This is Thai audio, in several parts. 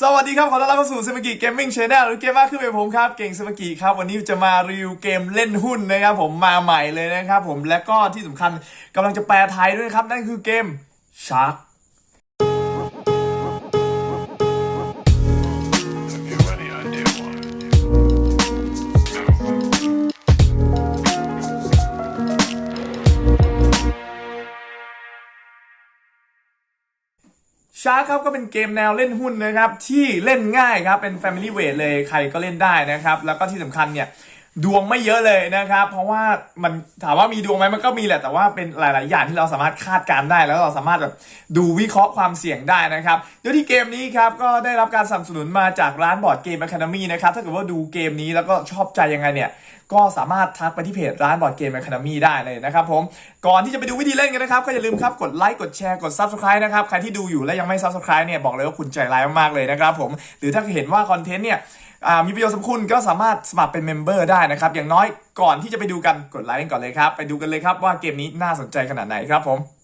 สวัสดีครับขอต้อนรับเข้าสู่สมกิเกมมิ่งชาแนลหรือเกมมากขึ้นเป็นผมครับเก่งสมกิครับวันนี้จะมารีวิวเกมเล่นหุ้นนะครับผมมาใหม่เลยนะครับผมและก็ที่สำคัญกำลังจะแปลไทยด้วยนะครับ นั่นคือเกม Shark Shark ครับก็เป็นเกมแนวเล่นหุ้นนะครับ ที่เล่นง่ายครับ เป็น Family w a y เลยใครก็เล่นได้นะครับ แล้วก็ที่สำคัญเนี่ยดวงไม่เยอะเลยนะครับ เพราะว่ามันถามว่ามีดวงไหมมันก็มีแหละแต่ว่าเป็นหลาย ๆ อย่างที่เราสามารถคาดการได้แล้วเราสามารถแบบดูวิเคราะห์ความเสี่ยงได้นะครับโดยที่เกมนี้ครับก็ได้รับการสนับสนุนมาจากร้านบอร์ดเกม Academy นะครับถ้าเกิดว่าดูเกมนี้แล้วก็ชอบใจยังไงเนี่ย ก็สามารถทักไปที่เพจร้านบอร์ดเกม Academy ได้เลยนะครับผมก่อนที่จะไปดูวิธีเล่นกันนะครับก็อย่าลืมครับกดไลค์กดแชร์กด Subscribe นะครับใครที่ดูอยู่และยังไม่ Subscribe เนี่ยบอกเลยว่าคุณใจร้ายมากๆเลยนะครับผมหรือถ้าเห็นว่าคอนเทนต์เนี่ยมีประโยชน์สำคัญก็สามารถสมัครเป็นเมมเบอร์ได้นะครับอย่างน้อยก่อนที่จะไปดูกันกดไลค์กันก่อนเลยครับไปดูกันเลยครับว่าเกมนี้น่าสนใจขนาดไหนครับผม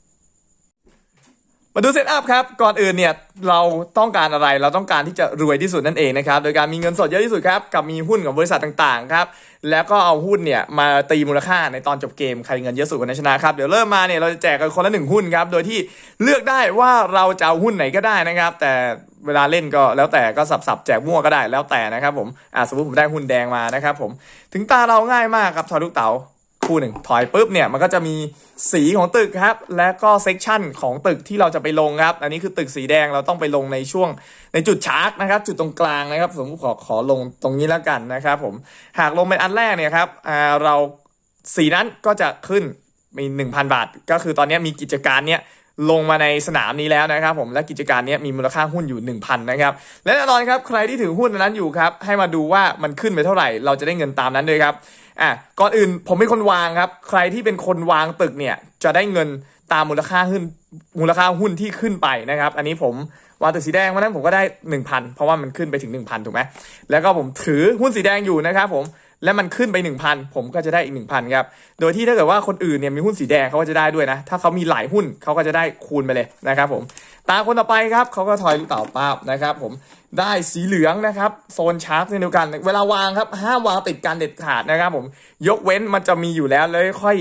มาดูเซตอัพครับก่อนอื่นเนี่ยเราต้องการอะไรเราต้องการที่จะรวยที่สุดนั่นเองนะครับโดยการมีเงินสดเยอะที่สุดครับกับมีหุ้นของบริษัทต่างๆครับแล้วก็เอาหุ้นเนี่ยมาตีมูลค่าในตอนจบเกมใครเงินเยอะสุดคนนั้นชนะครับเดี๋ยวเริ่มมาเนี่ยเราจะแจกกันคนละหนึ่งหุ้นครับโดยที่เลือกได้ว่าเราจะเอาหุ้นไหนก็ได้นะครับ แต่เวลาเล่นก็แล้วแต่ก็สับๆแจกมั่วก็ได้แล้วแต่นะครับผมอ่าสมมติผมได้หุ้นแดงมานะครับผมถึงตาเราง่ายมากครับทอลูกเต๋า คู่หนึ่งถอยปุ๊บเนี่ยมันก็จะมีสีของตึกครับ และก็เซกชันของตึกที่เราจะไปลงครับ อันนี้คือตึกสีแดงเราต้องไปลงในช่วงในจุดชาร์จนะครับ จุดตรงกลางนะครับ สมมติขอขอลงตรงนี้แล้วกันนะครับผมหากลงเป็นอันแรกเนี่ยครับเราสีนั้นก็จะขึ้นมี 1,000 บาท ก็คือตอนนี้มีกิจการเนี่ยลงมาในสนามนี้แล้วนะครับผมและกิจการเนี้ยมีมูลค่าหุ้นอยู่ 1,000นะครับและแน่นอนครับใครที่ถือหุ้นนนั้นอยู่ครับให้มาดูว่ามันขึ้นไปเท่าไหร่ เราจะได้เงินตามนั้นด้วยครับ อะก่อนอื่นผมเป็นคนวางครับ ใครที่เป็นคนวางตึกเนี่ยจะได้เงินตามมูลค่าหุ้นมูลค่าหุ้นที่ขึ้นไปนะครับ อันนี้ผมวางตึกสีแดงวันนั้นผมก็ได้ 1,000 เพราะว่ามันขึ้นไปถึง 1,000 ถูกไหมแล้วก็ผมถือหุ้นสีแดงอยู่นะครับผมและมันขึ้นไป 1,000 ผมก็จะได้อีก 1,000 ครับ โดยที่ถ้าเกิดว่าคนอื่นเนี่ยมีหุ้นสีแดงเขาก็จะได้ด้วยนะ ถ้าเขามีหลายหุ้นเขาก็จะได้คูณไปเลยนะครับผม ตาคนต่อไปครับเขาก็ทอยลูกเต่าป้าบนะครับผมได้สีเหลืองนะครับโซนชาร์กเช่นเดียวกัน เวลาวางครับห้ามวางติดกันเด็ดขาดนะครับผมยกเว้นมันจะมีอยู่แล้วแล้วค่อย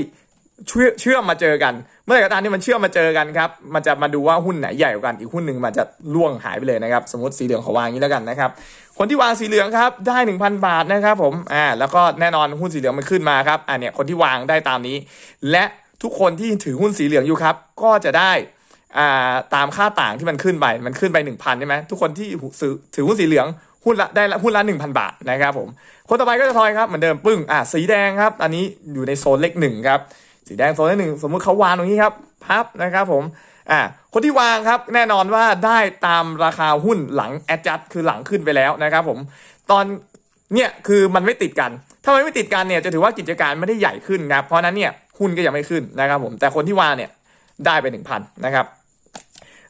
เชื่อเชื่อมมาเจอกัน เมื่อไหร่ก็ตามที่มันเชื่อมมาเจอกันครับมันจะมาดูว่าหุ้นไหนใหญ่กว่ากันอีกหุ้นหนึ่งมันจะล่วงหายไปเลยนะครับ สมมติสีเหลืองเขาวางอย่างนี้แล้วกันนะครับคนที่วางสีเหลืองครับได้ 1,000 บาทนะครับผมอ่าแล้วก็แน่นอนหุ้นสีเหลืองมันขึ้นมาครับอ่าเนี่ยคนที่วางได้ตามนี้ และทุกคนที่ถือหุ้นสีเหลืองอยู่ครับ ก็จะได้ อ่าตามค่าต่างที่มันขึ้นไปมันขึ้นไป 1,000ใช่ไหมทุกคนที่ซื้อถือหุ้นสีเหลืองหุ้นละได้ละหุ้นละ1,000 บาทนะครับผมคนต่อไปก็จะทอยครับเหมือนเดิมปึ้งอ่าสีแดงครับอันนี้อยู่ในโซนเลขหนึ่งครับสีแดงโซนเลขหนึ่งสมมติเขาวางตรงนี้ครับพับนะครับผมอ่าคนที่วางครับแน่นอนว่าได้ตามราคาหุ้นหลังแอดจัดคือหลังขึ้นไปแล้วนะครับผมตอนเนี่ยคือมันไม่ติดกัน ถ้ามันไม่ติดกันเนี่ยจะถือว่ากิจการไม่ได้ใหญ่ขึ้นนะครับเพราะฉะนั้นเนี่ยหุ้นก็ยังไม่ขึ้นนะครับผมแต่คนที่วางเนี่ยได้ไป 1,000นะครับ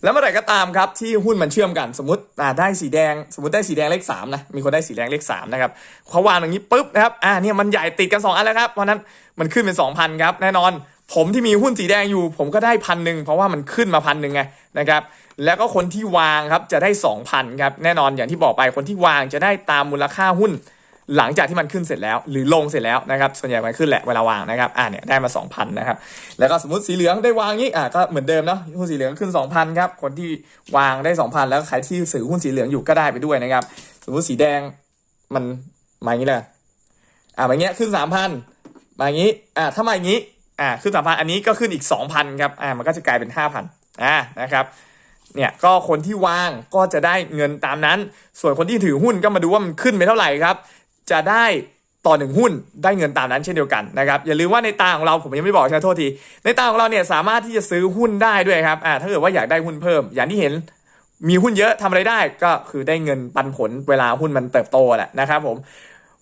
แล้วเมื่อไหร่ก็ตามครับที่หุ้นมันเชื่อมกันสมมติอ่าได้สีแดง สมมติได้สีแดงเลข3นะมีคนได้สีแดงเลข3นะครับเขาวางอย่างนี้ปุ๊บนะครับอ่าเนี่ยมันใหญ่ติดกัน2อันแล้วครับเพราะฉะนั้นมันขึ้นเป็น 2,000ครับแน่นอน ผมที่มีหุ้นสีแดงอยู่ ผมก็ได้พันหนึ่งเพราะว่ามันขึ้นมาพันหนึ่งไงนะครับแล้วก็คนที่วางครับจะได้ 2,000ครับแน่นอนอย่างที่บอกไปคนที่วางจะได้ตามมูลค่าหุ้น หลังจากที่มันขึ้นเสร็จแล้ว หรือลงเสร็จแล้วนะครับส่วนใหญ่มันขึ้นแหละเวลาวางนะครับอ่าเนี่ยได้มา 2,000นะครับแล้วก็สมมติสีเหลืองได้วางนี้อ่าก็เหมือนเดิมเนาะหุ้นสีเหลืองขึ้น 2,000ครับคนที่วางได้ 2,000 แล้วใครที่ซื้อหุ้นสีเหลืองอยู่ก็ได้ไปด้วยนะครับสมมติสีแดงมันมาอย่างนี้เลยอ่ามาอย่างเงี้ยขึ้น 3,000มาอย่างนี้อ่าถ้ามาอย่างนี้อ่าขึ้น 3,000 อันนี้ก็ขึ้นอีก 2,000ครับอ่ามันก็จะกลายเป็น 5,000อ่านะครับเนี่ยก็คนที่วางก็จะได้เงินตามนั้น ส่วนคนที่ถือหุ้นก็มาดูว่ามันขึ้นไปเท่าไหร่ครับ จะได้ต่อหนึ่งหุ้นได้เงินตามนั้นเช่นเดียวกันนะครับอย่าลืมว่าในตาของเราผมยังไม่บอกใช่โทษที ในตาของเราเนี่ยสามารถที่จะซื้อหุ้นได้ด้วยครับอ่าถ้าเกิดว่าอยากได้หุ้นเพิ่ม อย่างที่เห็นมีหุ้นเยอะทำอะไรได้ก็คือได้เงินปันผลเวลาหุ้นมันเติบโตแหละนะครับผม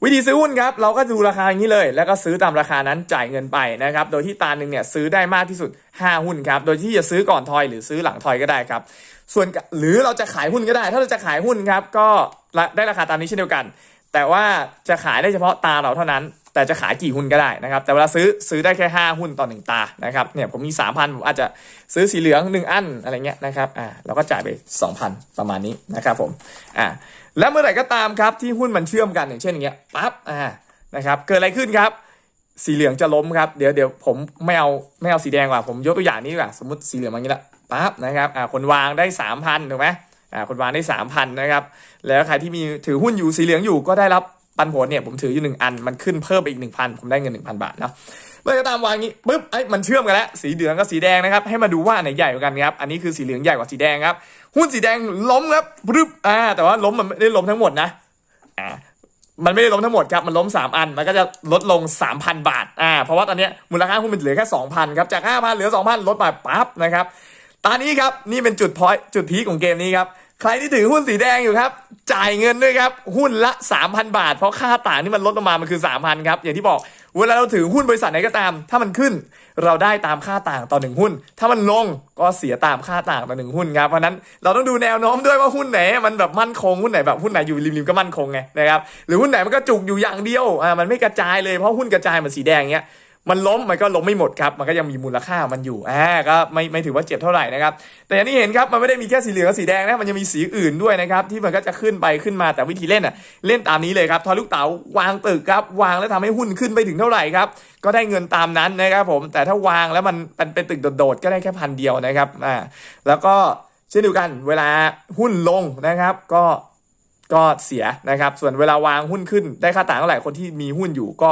วิธีซื้อหุ้นครับเราก็ดูราคาอย่างนี้เลย แล้วก็ซื้อตามราคานั้นจ่ายเงินไปนะครับโดยที่ตาหนึ่งเนี่ยซื้อได้มากที่สุด 5 หุ้นครับโดยที่จะซื้อก่อนทอยหรือซื้อหลังทอยก็ได้ครับส่วนหรือเราจะขายหุ้นก็ได้ ถ้าเราจะขายหุ้นครับก็ได้ราคาตามนี้เช่นเดียวกัน แต่ว่าจะขายได้เฉพาะตาเราเท่านั้น แต่จะขายกี่หุ้นก็ได้นะครับ แต่เวลาซื้อซื้อได้แค่ 5 หุ้นต่อหนึ่งตานะครับเนี่ยผมมี 3,000ผมอาจจะซื้อสีเหลือง 1 อันอะไรเงี้ยนะครับอ่าเราก็จ่ายไป 2,000 ประมาณนี้นะครับผมอ่าแล้วเมื่อไหร่ก็ตามครับที่หุ้นมันเชื่อมกันอย่างเช่นอย่างเงี้ยปั๊บอ่านะครับเกิดอะไรขึ้นครับสีเหลืองจะล้มครับเดี๋ยวเดี๋ยวผมไม่เอาไม่เอาสีแดงว่ะผมยกตัวอย่างนี้ดีกว่าสมมติสีเหลืองอย่างนี้ละปั๊บนะครับอ่าคนวางได้ 3,000ถูกไหม อ่าคนวางได้3,000นะครับ แล้วใครที่มีถือหุ้นอยู่สีเหลืองอยู่ก็ได้รับปันผลเนี่ยผมถืออยู่หนึ่งอันมันขึ้นเพิ่มไปอีก1,000ผมได้เงิน1,000บาทเนาะเมื่อก็ตามวางงี้ปุ๊บไอ้มันเชื่อมกันแล้วสีเหลืองกับสีแดงนะครับ ให้มาดูว่าไหนใหญ่กว่ากันครับอันนี้คือสีเหลืองใหญ่กว่าสีแดงครับหุ้นสีแดงล้มครับปึ๊บอ่าแต่ว่าล้มมันไม่ได้ล้มทั้งหมดนะอ่ามันไม่ได้ล้มทั้งหมดครับ มันล้ม 3 อัน มันก็จะลดลง 3,000 บาท อ่า เพราะว่าตอนเนี้ยมูลค่าหุ้นมันเหลือแค่ 2,000 ครับ จาก 5,000 เหลือ 2,000 ลดมาปั๊บนะครับ ตอนนี้ครับนี่เป็นจุดพอยจุดพีของเกมนี้ครับ ใครที่ถือหุ้นสีแดงอยู่ครับ จ่ายเงินด้วยครับ หุ้นละ 3,000 บาท เพราะค่าต่างที่มันลดลงมามันคือ 3,000 ครับ อย่างที่บอก เวลาเราถือหุ้นบริษัทไหนก็ตาม ถ้ามันขึ้นเราได้ตามค่าต่างต่อหนึ่งหุ้น ถ้ามันลงก็เสียตามค่าต่างต่อหนึ่งหุ้นครับ เพราะฉะนั้นเราต้องดูแนวโน้มด้วยว่าหุ้นไหน มันแบบมั่นคงหุ้นไหนแบบหุ้นไหนอยู่ริมๆก็มั่นคงไงนะครับ หรือหุ้นไหนมันก็จุกอยู่อย่างเดียว อ่า มันไม่กระจายเลยเพราะหุ้นกระจายเหมือนสีแดงเงี้ย มันล้มมันก็ล้มไม่หมดครับ มันก็ยังมีมูลค่ามันอยู่อ่าก็ไม่ไม่ถือว่าเจ็บเท่าไหร่นะครับ แต่อย่างที่เห็นครับมันไม่ได้มีแค่สีเหลืองกับสีแดงนะมันยังมีสีอื่นด้วยนะครับที่มันก็จะขึ้นไปขึ้นมาแต่วิธีเล่นอะเล่นตามนี้เลยครับทอยลูกเต๋าวางตึกครับวางแล้วทำให้หุ้นขึ้นไปถึงเท่าไหร่ครับก็ได้เงินตามนั้นนะครับผมแต่ถ้าวางแล้วมันเป็นเป็นตึกโดดๆก็ได้แค่พันเดียวนะครับอ่าแล้วก็เช่นเดียวกันเวลาหุ้นลงนะครับก็ก็เสียนะครับ ส่วนเวลาวางหุ้นขึ้นได้ค่าต่างเท่าไหร่คนที่มีหุ้นอยู่ก็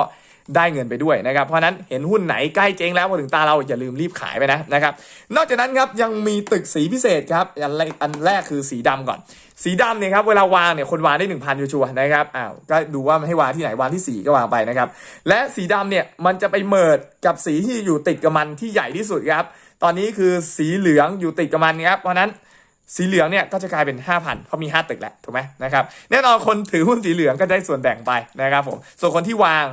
ได้เงินไปด้วยนะครับ เพราะนั้นเห็นหุ้นไหนใกล้เจ๊งแล้วพอถึงตาเราอย่าลืมรีบขายไปนะนะครับ นอกจากนั้นครับยังมีตึกสีพิเศษครับอันแรกอันแรกคือสีดำก่อน สีดำเนี่ยครับเวลาวางเนี่ยคนวางได้ 1,000ชัวร์นะครับอ้าวก็ดูว่ามันให้วางที่ไหนวางที่สีก็วางไปนะครับและสีดำเนี่ยมันจะไปเมิดกับสีที่อยู่ติดกับมันที่ใหญ่ที่สุดครับตอนนี้คือสีเหลืองอยู่ติดกับมันครับเพราะฉะนั้นสีเหลืองเนี่ยก็จะกลายเป็น 5,000 เพราะมี 5 ตึกแหละถูกไหมนะครับแน่นอนคนถือหุ้นสีเหลืองก็ได้ส่วนแบ่งไปนะครับผมส่วนคนที่วาง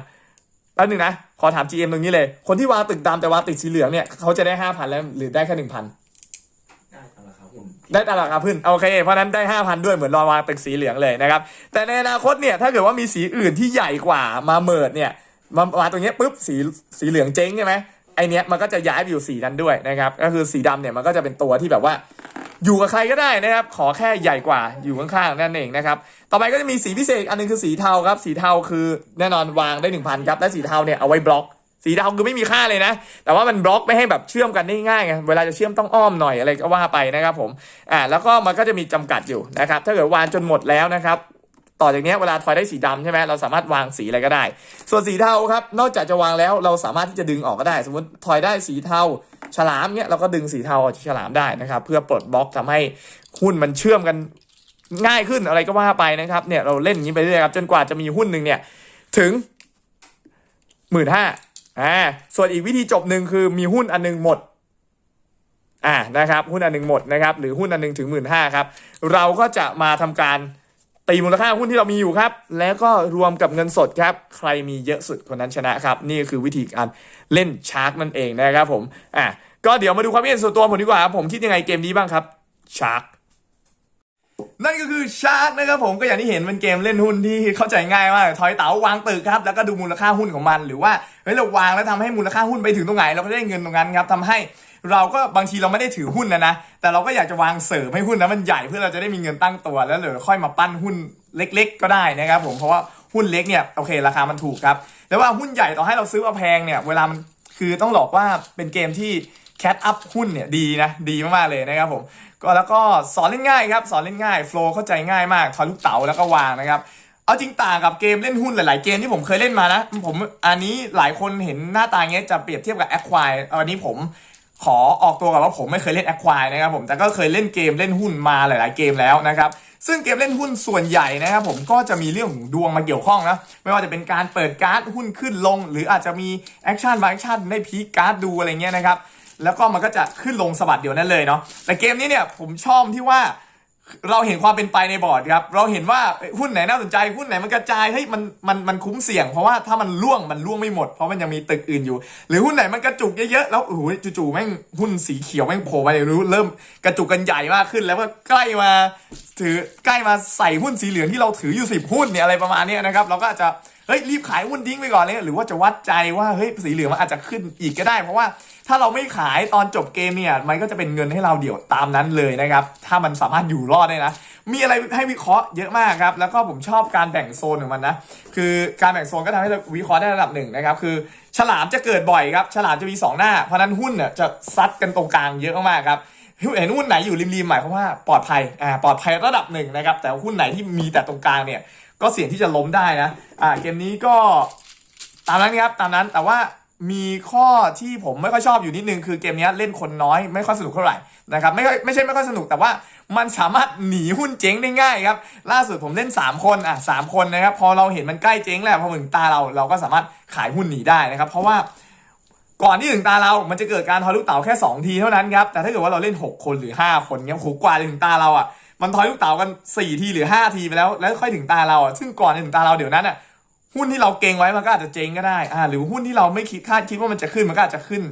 แป๊บนึงนะ ขอถาม GM ตรงนี้เลย คนที่วางตึกดำแต่วางตึกสีเหลืองเนี่ยเขาจะได้5,000แล้วหรือได้แค่1,000ได้ตามราคาหุ้นได้ตามราคาพื้นโอเคเพราะฉะนั้นได้5,000ด้วยเหมือนรอวางตึกสีเหลืองเลยนะครับแต่ในอนาคตเนี่ยถ้าเกิดว่ามีสีอื่นที่ใหญ่กว่ามาเมิดเนี่ยมาวางตรงเนี้ยปุ๊บสีสีเหลืองเจ๊งใช่ไหมไอเนี้ยมันก็จะย้ายไปอยู่สีนั้นด้วยนะครับก็คือสีดำเนี่ยมันก็จะเป็นตัวที่แบบว่า อยู่กับใครก็ได้นะครับ ขอแค่ใหญ่กว่าอยู่ข้างๆนั่นเองนะครับ ต่อไปก็จะมีสีพิเศษอันหนึงคือสีเทาครับ สีเทาคือแน่นอนวางได้ 1,000 ครับ และสีเทาเนี่ยเอาไว้บล็อก สีเทาคือไม่มีค่าเลยนะ แต่ว่ามันบล็อกไม่ให้แบบเชื่อมกันได้ง่ายไง เวลาจะเชื่อมต้องอ้อมหน่อยอะไรก็ว่าไปนะครับผม อ่า แล้วก็มันก็จะมีจำกัดอยู่นะครับ ถ้าเกิดวางจนหมดแล้วนะครับ ต่อจากนี้เวลาทอยได้สีดำใช่ไหมเราสามารถวางสีอะไรก็ได้ ส่วนสีเทาครับ นอกจากจะวางแล้วเราสามารถที่จะดึงออกก็ได้ สมมติทอยได้สีเทาฉลามเนี้ยเราก็ดึงสีเทาออกจากฉลามได้นะครับ เพื่อปลดบล็อกทำให้หุ้นมันเชื่อมกันง่ายขึ้นอะไรก็ว่าไปนะครับเนี่ยเราเล่นอย่างนี้ไปเรื่อยครับจนกว่าจะมีหุ้นหนึ่งเนี่ยถึงหมื่นห้าอ่าส่วนอีกวิธีจบหนึ่งคือมีหุ้นอันหนึงหมดอ่านะครับหุ้นอันหนึงหมดนะครับหรือหุ้นอันหนึงถึงหมื่นห้าครับเราก็จะมาทำการ ตีมูลค่าหุ้นที่เรามีอยู่ครับ แล้วก็รวมกับเงินสดครับ ใครมีเยอะสุดคนนั้นชนะครับ นี่คือวิธีการเล่นชาร์กนั่นเองนะครับผม อะ ก็เดี๋ยวมาดูความเห็นส่วนตัวผมดีกว่าครับผมคิดยังไงเกมนี้บ้างครับ ชาร์กนั่นก็คือชาร์กนะครับผมก็อย่างที่เห็นเป็นเกมเล่นหุ้นที่เข้าใจง่ายมากทอยเต๋าวางตึกครับแล้วก็ดูมูลค่าหุ้นของมัน หรือว่าเฮ้ยเราวางแล้วทำให้มูลค่าหุ้นไปถึงตรงไหนเราก็ได้เงินตรงนั้นครับทำให้ เราก็บางทีเราไม่ได้ถือหุ้นนะนะ แต่เราก็อยากจะวางเสริมให้หุ้นนั้นมันใหญ่เพื่อเราจะได้มีเงินตั้งตัวแล้วเดี๋ยวค่อยมาปั้นหุ้นเล็ก ๆ ก็ได้นะครับผมเพราะว่าหุ้นเล็กเนี่ยโอเคราคามันถูกครับแต่ว่าหุ้นใหญ่ต่อให้เราซื้อมาแพงเนี่ยเวลามันคือต้องบอกว่าเป็นเกมที่แคทอัพหุ้นเนี่ยดีนะดีมากๆเลยนะครับผมก็แล้วก็สอนเล่นง่ายครับสอนเล่นง่ายโฟล์เข้าใจง่ายมากทอยลูกเต๋าแล้วก็วางนะครับเอาจริงต่างกับเกมเล่นหุ้นหลาย ๆ เกมที่ผมเคยเล่นมานะผมอันนี้หลายคนเห็นหน้าตาเงี้ยจะเปรียบเทียบกับแอคควายอันนี้ผม ขอออกตัวก่อนว่าผมไม่เคยเล่นแอคควายนะครับผมแต่ก็เคยเล่นเกมเล่นหุ้นมาหลาย ๆ เกมแล้วนะครับซึ่งเกมเล่นหุ้นส่วนใหญ่นะครับผมก็จะมีเรื่องของดวงมาเกี่ยวข้องนะไม่ว่าจะเป็นการเปิดการ์ดหุ้นขึ้นลง หรืออาจจะมีแอคชั่นบางแอคชั่นได้พีคการ์ดดูอะไรเงี้ยนะครับแล้วก็มันก็จะขึ้นลงสะบัดเดียวนั่นเลยเนาะแต่เกมนี้เนี่ยผมชอบที่ว่า เราเห็นความเป็นไปในบอร์ดครับ เราเห็นว่าหุ้นไหนน่าสนใจหุ้นไหนมันกระจายเฮ้ยมันมันมันคุ้มเสี่ยงเพราะว่าถ้ามันล่วงมันล่วงไม่หมดเพราะมันยังมีตึกอื่นอยู่ หรือหุ้นไหนมันกระจุกเยอะๆแล้วโอ้โหจู่ๆแม่งหุ้นสีเขียวแม่งโผล่ไปเรู้เริ่มกระจุกกันใหญ่มากขึ้น แล้วก็ใกล้มาถือใกล้มาใส่หุ้นสีเหลืองที่เราถืออยู่สิบหุ้นเนี่ยอะไรประมาณนี้นะครับ เราก็จะ เฮ้ยรีบขายหุ้นทิ้งไปก่อนเลยหรือว่าจะวัดใจว่าเฮ้ยสีเหลืองมันอาจจะขึ้นอีกก็ได้ เพราะว่าถ้าเราไม่ขายตอนจบเกมเนี่ยมันก็จะเป็นเงินให้เราเดี่ยวตามนั้นเลยนะครับถ้ามันสามารถอยู่รอดได้นะมีอะไรให้วิเคราะห์เยอะมากครับแล้วก็ผมชอบการแบ่งโซนของมันนะคือการแบ่งโซนก็ทำให้เราวิเคราะห์ได้ระดับหนึ่งนะครับคือ ฉลามจะเกิดบ่อยครับฉลามจะมีสองหน้า เพราะนั้นหุ้นเนี่ยจะซัดกันตรงกลางเยอะมากครับเห็นหุ้นไหนอยู่ริมๆหมายความว่าปลอดภัยอ่าปลอดภัยระดับหนึ่งนะครับแต่หุ้นไหนที่มีแต่ตรงกลางเนี่ย ก็เสี่ยงที่จะล้มได้นะ อ่าเกมนี้ก็ตามนั้นครับตามนั้นแต่ว่ามีข้อที่ผมไม่ค่อยชอบอยู่นิดนึงคือเกมนี้เล่นคนน้อยไม่ค่อยสนุกเท่าไหร่นะครับไม่ค่อยไม่ใช่ไม่ค่อยสนุกแต่ว่ามันสามารถหนีหุ้นเจ๊งได้ง่ายครับล่าสุดผมเล่น 3 คนอะสามคนนะครับพอเราเห็นมันใกล้เจ๊งแล้วพอถึงตาเราเราก็สามารถขายหุ้นหนีได้นะครับ เพราะว่าก่อนที่ถึงตาเรา มันจะเกิดการทอลูกเต๋าแค่ 2 ทีเท่านั้นครับแต่ถ้าเกิดว่าเราเล่น 6 คนหรือ 5 คนเงี้ยโหกว่าถึงตาเราอะ มันทอยลูกเต๋ากัน 4 ทีหรือ 5 ทีไปแล้ว แล้วค่อยถึงตาเราอะซึ่งก่อนจะถึงตาเราเดี๋ยวนั้นอะหุ้นที่เราเก่งไว้มันก็อาจจะเจ๊งก็ได้อ่าหรือหุ้นที่เราไม่คิดคาดคิดว่ามันจะขึ้นมันก็อาจจะขึ้น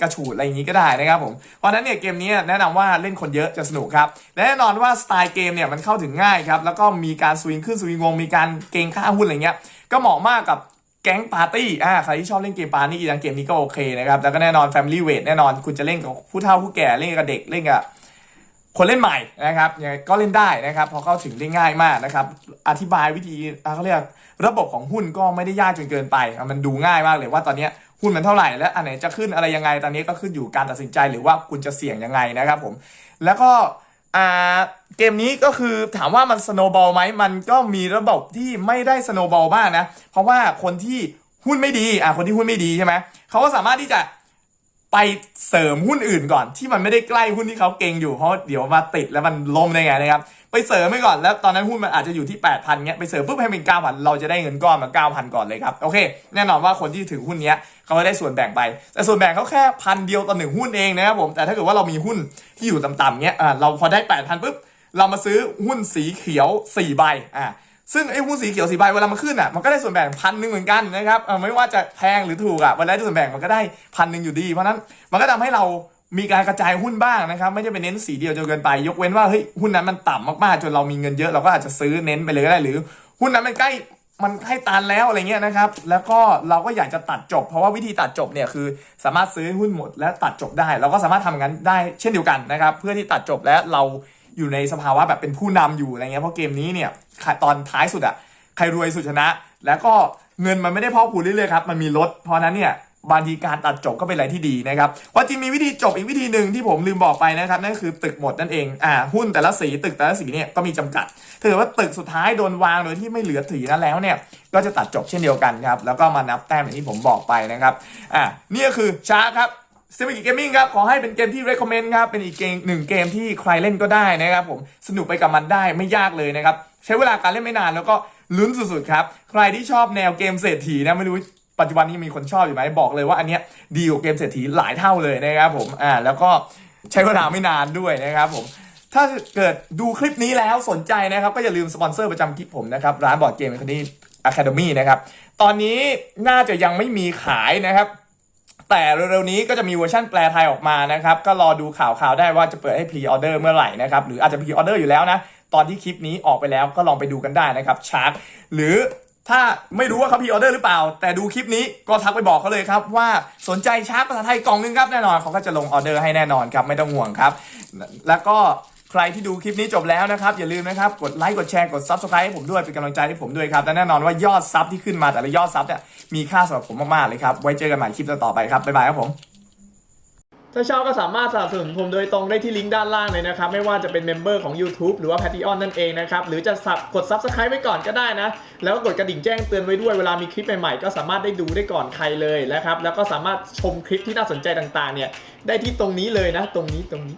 กระฉูดอะไรอย่างนี้ก็ได้นะครับผม เพราะนั้นเนี่ยเกมนี้แนะนำว่าเล่นคนเยอะจะสนุกครับ และแน่นอนว่าสไตล์เกมเนี่ยมันเข้าถึงง่ายครับ แล้วก็มีการสวิงขึ้นสวิงลงมีการเก่งค่าหุ้นอะไรเงี้ย ก็เหมาะมากกับแก๊งปาร์ตี้ อ่า ใครที่ชอบเล่นเกมปาร์ตี้นะเกมนี้ก็โอเคนะครับ แล้วก็แน่นอน Family Weight แน่นอน คุณจะเล่นกับผู้เฒ่าผู้แก่ เล่นกับเด็ก เล่นกับ คนเล่นใหม่นะครับยังไงก็เล่นได้นะครับเพราะเข้าถึงได้ง่ายมากนะครับ อธิบายวิธีเขาเรียกระบบของหุ้นก็ไม่ได้ยากจนเกินไป มันดูง่ายมากเลยว่าตอนนี้หุ้นมันเท่าไหร่และอันไหนจะขึ้นอะไรยังไงตอนนี้ก็ขึ้นอยู่การตัดสินใจหรือว่าคุณจะเสี่ยงยังไงนะครับผม แล้วก็เกมนี้ก็คือถามว่ามันสโนบอลไหมมันก็มีระบบที่ไม่ได้สโนบอลมากนะ เพราะว่าคนที่หุ้นไม่ดีอ่าคนที่หุ้นไม่ดีใช่ไหมเขาก็สามารถที่จะ ไปเสริมหุ้นอื่นก่อน ที่มันไม่ได้ใกล้หุ้นที่เขาเก่งอยู่เพราะเดี๋ยวมาติดแล้วมันล้มได้ไงนะครับไปเสริมไปก่อนแล้วตอนนั้นหุ้นมันอาจจะอยู่ที่ 8,000เงี้ยไปเสริมปุ๊บให้เป็น9,000 เราจะได้เงินก้อนมา 9,000 ก่อนเลยครับโอเค แน่นอนว่าคนที่ถือหุ้นเนี้ยเขาก็ได้ส่วนแบ่งไป แต่ส่วนแบ่งเขาแค่พันเดียวต่อหนึ่งหุ้นเองนะครับผมแต่ถ้าเกิดว่าเรามีหุ้นที่อยู่ต่ำๆเงี้ยเราพอได้8,000ปุ๊บเรามาซื้อหุ้นสีเขียว4ใบอ่า ซึ่งไอ้หุ้นสีเขียวสีใบเวลามันขึ้นอะมันก็ได้ส่วนแบ่งพันหนึ่งเหมือนกันนะครับไม่ว่าจะแพงหรือถูกอะเวลาได้ส่วนแบ่งมันก็ได้พันหนึ่งอยู่ดี เพราะนั้นมันก็ทำให้เรามีการกระจายหุ้นบ้างนะครับ ไม่ใช่ไปเน้นสีเดียวจนเกินไป ยกเว้นว่าเฮ้ยหุ้นนั้นมันต่ำมากๆ จนเรามีเงินเยอะเราก็อาจจะซื้อเน้นไปเลยก็ได้หรือ หุ้นนั้นมันใกล้มันให้ตันแล้วอะไรเงี้ยนะครับ แล้วก็เราก็อยากจะตัดจบ เพราะว่าวิธีตัดจบเนี่ยคือ สามารถซื้อหุ้นหมดและตัดจบได้ เราก็สามารถทำอย่างนั้นได้เช่นเดียวกันนะครับ เพื่อที่ตัดจบและเรา อยู่ในสภาวะแบบเป็นผู้นำอยู่อะไรเงี้ยเพราะเกมนี้เนี่ยตอนท้ายสุดอะใครรวยสุดชนะ แล้วก็เงินมันไม่ได้พอกพูนเรื่อยๆครับมันมีลดเพราะนั้นเนี่ยบางทีการตัดจบก็เป็นอะไรที่ดีนะครับว่าจริงมีวิธีจบอีกวิธีหนึ่งที่ผมลืมบอกไปนะครับนั่นคือตึกหมดนั่นเองอ่าหุ้นแต่ละสีตึกแต่ละสีเนี่ยก็มีจำกัดถ้าเกิดว่าตึกสุดท้ายโดนวางโดยที่ไม่เหลือสีนั้นแล้วเนี่ยก็จะตัดจบเช่นเดียวกันครับแล้วก็มานับแต้มอย่างที่ผมบอกไปนะครับอ่านี่ก็คือช้าครับ s i m i c Gaming ครับ ขอให้เป็นเกมที่ recommend ครับ เป็นอีกเกมหนึ่งเกมที่ใครเล่นก็ได้นะครับผม สนุกไปกับมันได้ไม่ยากเลยนะครับ ใช้เวลาการเล่นไม่นานแล้วก็ลุ้นสุดๆครับ ใครที่ชอบแนวเกมเศรษฐีนะไม่รู้ปัจจุบันนี้มีคนชอบอยู่ไหมบอกเลยว่าอันเนี้ยดีกว่าเกมเศรษฐีหลายเท่าเลยนะครับผม อ่า แล้วก็ใช้เวลาไม่นานด้วยนะครับผม ถ้าเกิดดูคลิปนี้แล้วสนใจนะครับ ก็อย่าลืมสปอนเซอร์ประจำคลิปผมนะครับร้านบอร์ดเกมคดีอะคาเดมี่นะครับ ตอนนี้น่าจะยังไม่มีขายนะครับ แต่เร็วๆนี้ก็จะมีเวอร์ชันแปลไทยออกมานะครับ ก็รอดูข่าวๆได้ว่าจะเปิดให้พรีออเดอร์เมื่อไหร่นะครับ หรืออาจจะพรีออเดอร์อยู่แล้วนะ ตอนที่คลิปนี้ออกไปแล้วก็ลองไปดูกันได้นะครับชาร์กหรือถ้าไม่รู้ว่าเขาพรีออเดอร์หรือเปล่า แต่ดูคลิปนี้ก็ทักไปบอกเขาเลยครับว่าสนใจชาร์กภาษาไทยกล่องนึงครับแน่นอนเขาก็จะลงออเดอร์ให้แน่นอนครับไม่ต้องห่วงครับ แล้วก็ ใครที่ดูคลิปนี้จบแล้วนะครับ อย่าลืมนะครับ กดไลค์กดแชร์กด Subscribe ให้ผมด้วยเป็นกำลังใจให้ผมด้วยครับและแน่นอนว่ายอดซับที่ขึ้นมาแต่ละยอดซับเนี่ยมีค่าสำหรับผมมากๆเลยครับไว้เจอกันใหม่คลิปต่อๆไปครับบ๊ายบายครับผมถ้าชอบก็สามารถสนับสนุนผมโดยตรงได้ที่ลิงก์ด้านล่างเลยนะครับ ไม่ว่าจะเป็นเมมเบอร์ของ YouTube หรือว่า Patreon นั่นเองนะครับ หรือจะสับกด Subscribe ไว้ก่อนก็ได้นะ แล้วก็กดกระดิ่งแจ้งเตือนไว้ด้วยเวลามีคลิปใหม่ๆ ก็สามารถได้ดูได้ก่อนใครเลยนะครับ แล้วก็สามารถชมคลิปที่น่าสนใจต่างๆเนี่ยได้ที่ตรงนี้เลยนะ ตรงนี้ตรงนี้